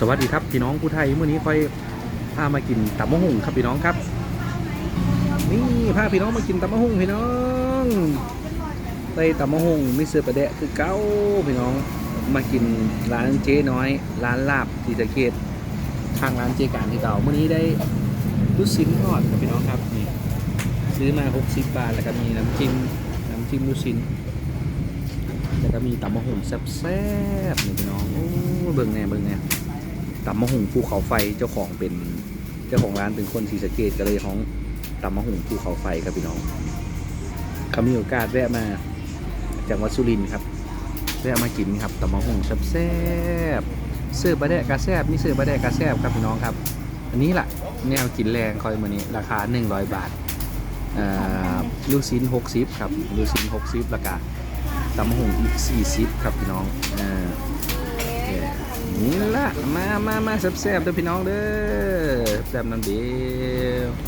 สวัสดีครับพี่น้องผู้ไทยเมื่อนี้ค่อยพามากินตับมะฮุ่งครับพี่น้องครับ นี่พาพี่น้องมากินตับมะฮุ่งพี่น้องได้ตับมะฮุ่งมิเสือประเดะคือเก้าพี่น้องมากินร้านเจ๊น้อย ร้านลาบที่ตะเกียทางร้านเจการที่เก่าเมื่อนี้ได้ลูกชิ้นทอดครับพี่น้องครับนี่ซื้อมา 60 บาทแล้วก็มีน้ำจิ้มน้ำจิ้มลูกชิ้นแล้วก็มีตำมะฮุงแซ่บๆนี่พี่น้องโอ้เบิ่งแน่เบิ่งแน่ ตำมะฮุงภูเขาไฟเจ้าของเป็นเจ้าของร้านเป็นคนศรีสะเกดก็เลยห้องตำมะฮุงภูเขาไฟครับพี่น้องเขามีโอกาสแวะมาจากวัดสุรินทร์ครับแวะมากินครับตำมะฮุงแซ่บๆเสื้อบะแดะกาแซบนี่เสื้อบะแดะกาแซบครับพี่น้องครับ อันนี้แหละแนวกินแรงคอยมานี้ราคา 100 บาทอ่าลูกชิ้น60ครับลูกชิ้น60ราคาตำหงอีก40ครับพี่น้องอ่า มามามาแซ่บๆเด้อพี่น้องเด้อแซ่บน้ำเดียว